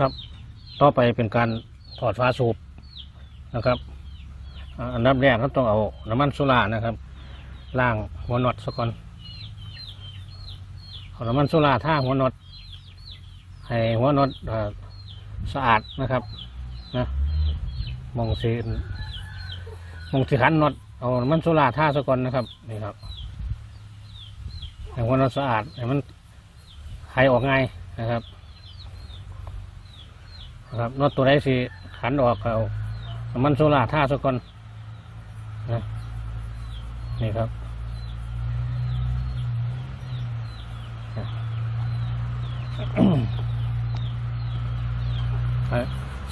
ครับ ต่อไปเป็นการถอดฝาสูบนะครับอันดับแรกเราต้องเอาน้ำมันโซล่านะครับล้างหัวน็อตซะก่อนเอาน้ำมันโซล่าท่าหัวน็อตให้หัวน็อตสะอาดนะครับนะมองสีมองสีขันน็อตเอาน้ำมันโซล่าท่าซะก่อนนะครับนี่ครับให้หัวน็อตสะอาดให้มันไขออกง่ายนะครับ ครับน็อตตัวใดสิขันออกเอาน้ำมันโซล่าท่าซะก่อนนะนี่ครับ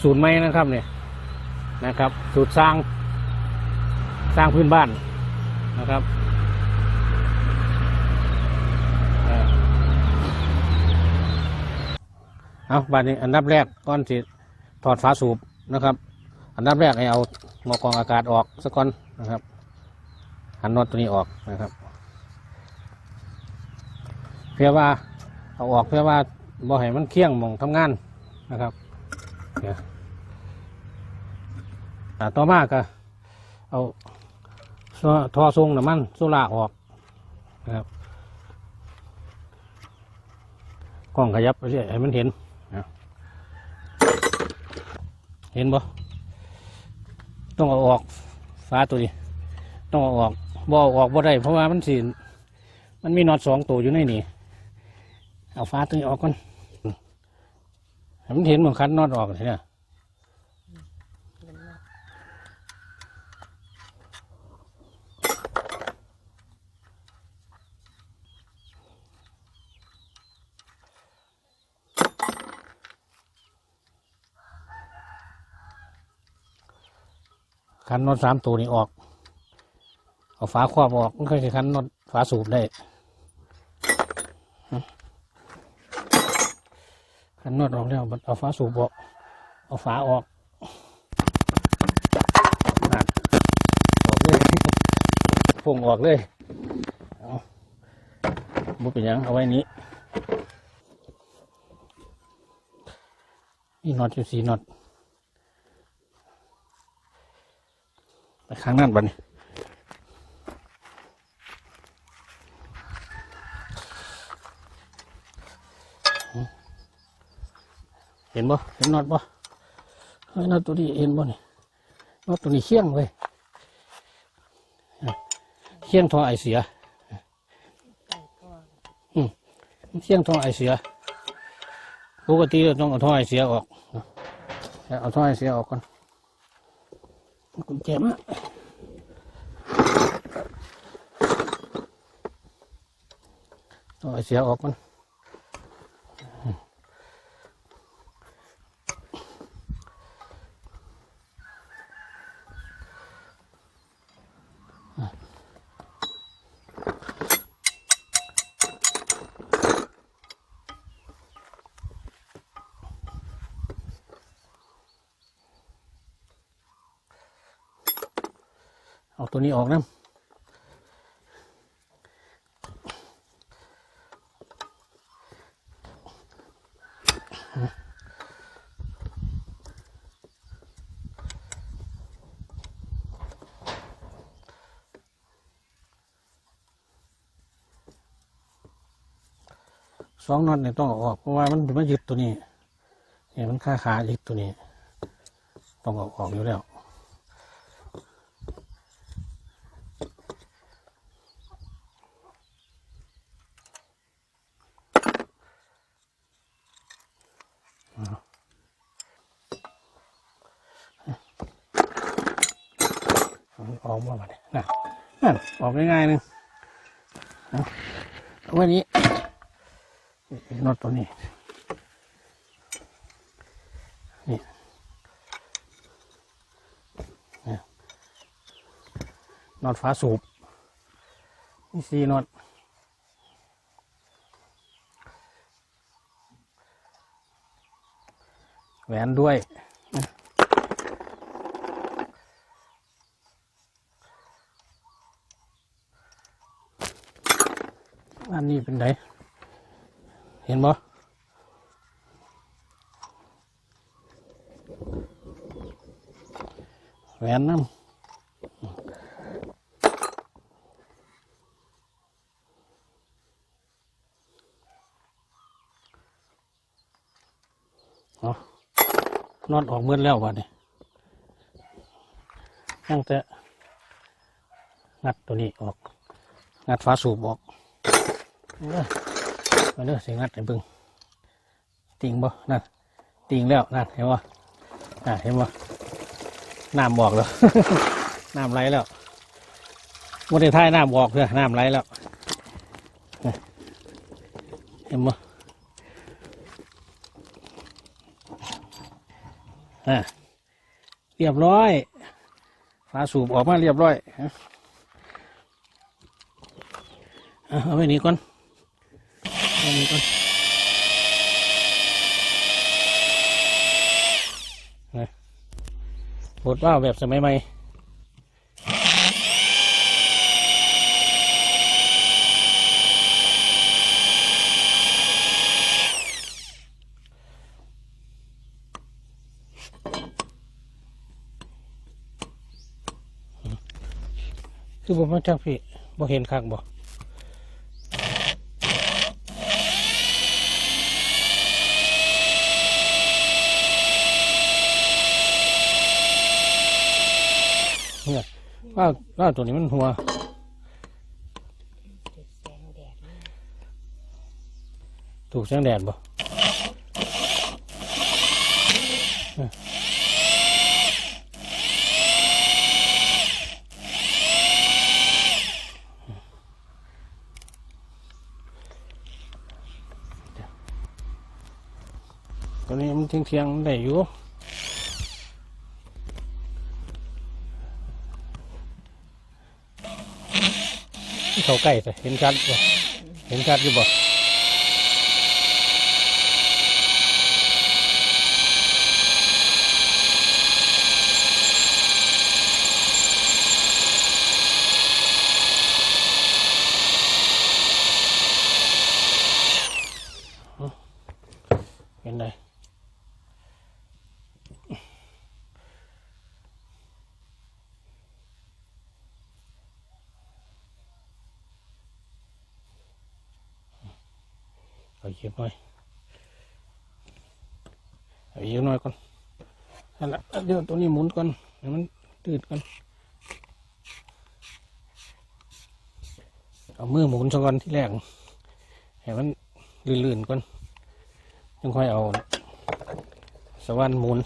สูตรไม้นะครับเนี่ยนะครับ สูตรสร้างสร้างพื้นบ้านนะครับเอ่อ เอาบ้านนี้อันดับแรกก่อนที่ถอดฝาสูบนะครับ อันดับแรกให้เอาหมอกรองอากาศออกสักก่อนนะครับ หันน็อตตัวนี้ออกนะครับ เพื่อว่าเอาออกเพื่อว่าบ่ให้มันเคี่ยงหมองทำงานนะครับเนี่ยต่อมาก็เอาท่อทรงน้ำมันโซล่าออกนะครับกล้องขยับไปเรื่อยให้มันเห็นนะ เห็นบ่ต้องเอาออกฟ้าตัวนี้ต้องเอาออกบ่อออกบ่ได้เพราะว่ามันสิมันมีน็อตสองตัวอยู่ในนี่เอาฟ้าตัวนี้ออกก่อนมันเห็นเหมือนคัดน็อตออกเลยเนี่ย คันน็อตสามตัวนี้ออก เอาฝาครอบออกมันค่อยจะคันน็อตฝาสูบได้ขันนวดออกแล้วเอาฝาสูบออก เอาฝาออกนั่นออกเลยพุ่งออกเลยเอาบุเป็นยังเอาไว้นี้นี่น็อตอยู่สี่น็อต ไปข้างนั้นบันี้เห็นบ่เห็นน็อตบ่เฮ้ยน็อตตัวนี้เห็นบ่นี่น็อตตัวนี้เชี่ยงเลยเชี่ยงทอไอเสียอืมเชี่ยงทอไอเสียปกติเราต้องเอาทอไอเสียออกเอาทอไอเสียออกก่อน กุญแจมาต่อไอเสียออกก่อน เอาตัวนี้ออกนะสองน็อตเนี่ยต้องออกเพราะว่ามันมันยึดตัวนี้เนี่ยมันค่าขายึดตัวนี้ ต้องเอาออกอยู่แล้ว ออกมาแบบนี้นะนั่นออกง่ายๆนึงเอาไว้นี้น็อตตัวนี้ นี่น็อตฝาสูบนี่สี่น็อตแหวนด้วย อันนี้เป็นไหนเห็นบ่แหวนน้ำนอนออกเมื่อแล้ววะนี่ยังจะงัดตัวนี้ออก งัดฟ้าสูบออก มาเด้อสิงัดให้เบิ่งติงบ่นั่นติงแล้วนั่นเห็นบ่อ่าเห็นบ่น้ำบอกแล้วน้ำไหลแล้วบนท้ายน้ำบอกเลยน้ำไหลแล้วเห็นบ่อ่าเรียบร้อยฟ้าสูบออกมาเรียบร้อยอะเอาไว้นี่ก่อน เอาไว้นี่ก่อนนะบทว่าแบบสมัยใหม่คือผมมาจากพี่บ่เห็นคักบ่ เนี่ยว่าว่าตัวนี้มันหัวถูกแสงแดดบ่เออตัวนี้มันเที่ยงเที่ยงๆได้อยู่ เขาใกล้สิเห็นชัดบ่เห็นชัดอยู่บ่ เอาเยียบหน่อยเอาเยอะหน่อยก่อนนั่นละเดี๋ยวตัวนี้หมุนก่อนให้มันตืดก่อนเอามือหมุนซะก่อนที่แรกให้มันลื่นๆก่อนยังค่อยเอาสวรรค์หมุน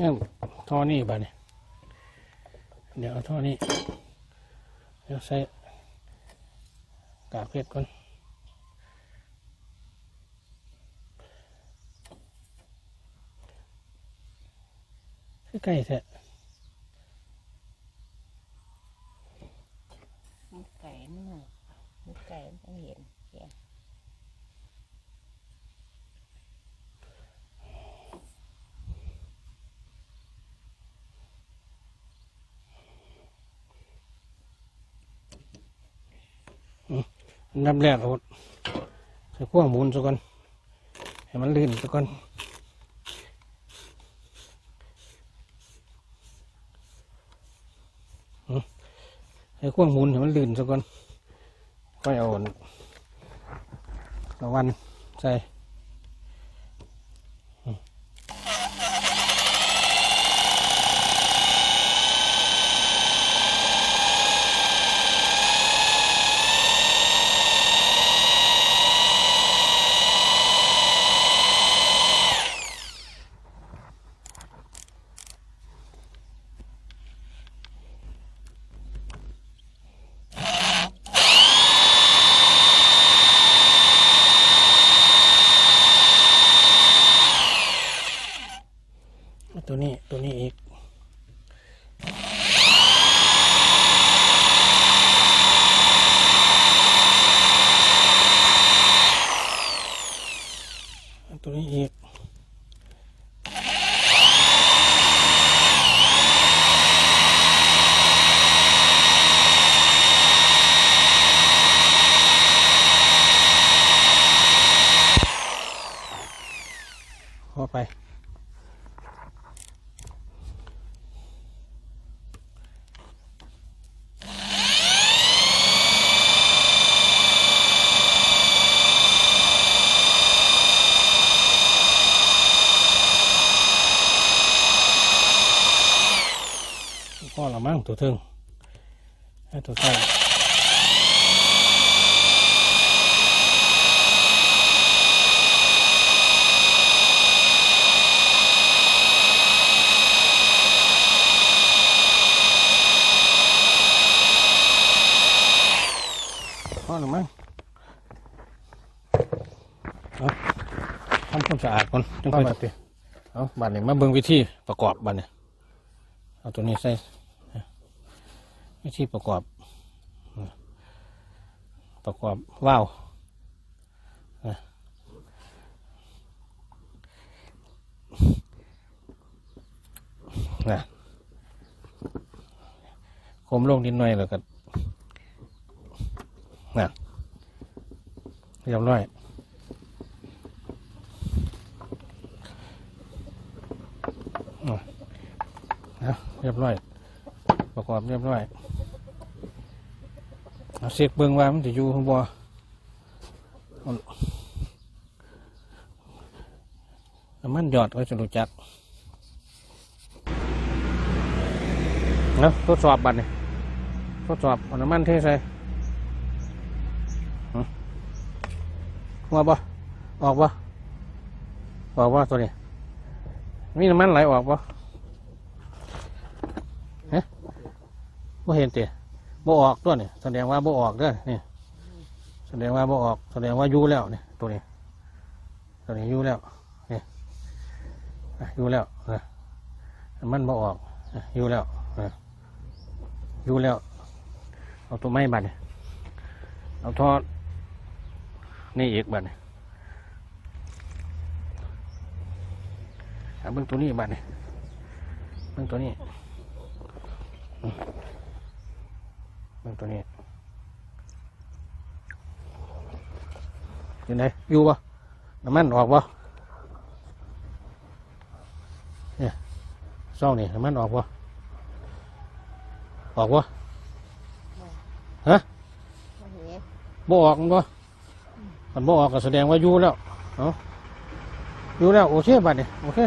เนี่ยท่อนี่บ้านี่เดี๋ยวเอาท่อนี้เดี๋ยวใส่กากเพชรก่อนใกล้ๆแท้ไก่มันหนกมันไก่ต้องเห็นแกง อัน ดับแรกเอาใส่ขั้วหมุนซะก่อนให้มันลื่นซะก่อนให้ขั้วหมุนให้มันลื่นซะก่อนค่อยเอาตะวันใส่ ตัวนี้ตัวนี้อีกตัวนี้อีกพอไป มั่งตัวเทิงให้ตัวใส่พ่อละมั่งเอาทำความสะอาดก่อนจังค่อยตัดเอาบัดนี้มาเบิ่งวิธีประกอบบัดนี้เอาตัวนี้ใส่ วิธีประกอบ ประกอบว่าวนะนะคมลงนิดหน่อยแล้วก็นะเรียบร้อยนะเรียบร้อย ประกอบเรียบร้อย เอาเสียกเบิ้งว่ามันจะอยู่ข้างบนน้ำมันหยอดก็จะรู้จักนะทดสอบบัตรนี่ทดสอบน้ำมันเทใส่หึว่าบ่ออกบ่ออกบ่ตัวนี้มีน้ำมันไหลออกบ่บ่เห็นเตะ บ่ออกตัวนี่แสดงว่าบ่ออกเด้อนี่แสดงว่าบ่ออก แสดงว่ายู่แล้วนี่ตัวนี้ตัวนี้ยู่แล้วนี่อยู่แล้วนะมันบ่ออกอยู่แล้วนะอยู่แล้ว เอาตัวไม้บัดนี่เอาทอดนี่อีกบัดนี่เอาเบิ่งตัวนี้บัดนี่เบิ่งตัวนี้ มันตัวนี้อยู่ไหนอยู่ปะน้ำมันออกปะเนี่ยซ่องนี่น้ำมันออกปะออกปะมาเห็นบ่ออกมันปะมันบ่ออกก็แสดงว่าอยู่แล้วเอาอยู่แล้วโอเคบัดเนี่ยโอเค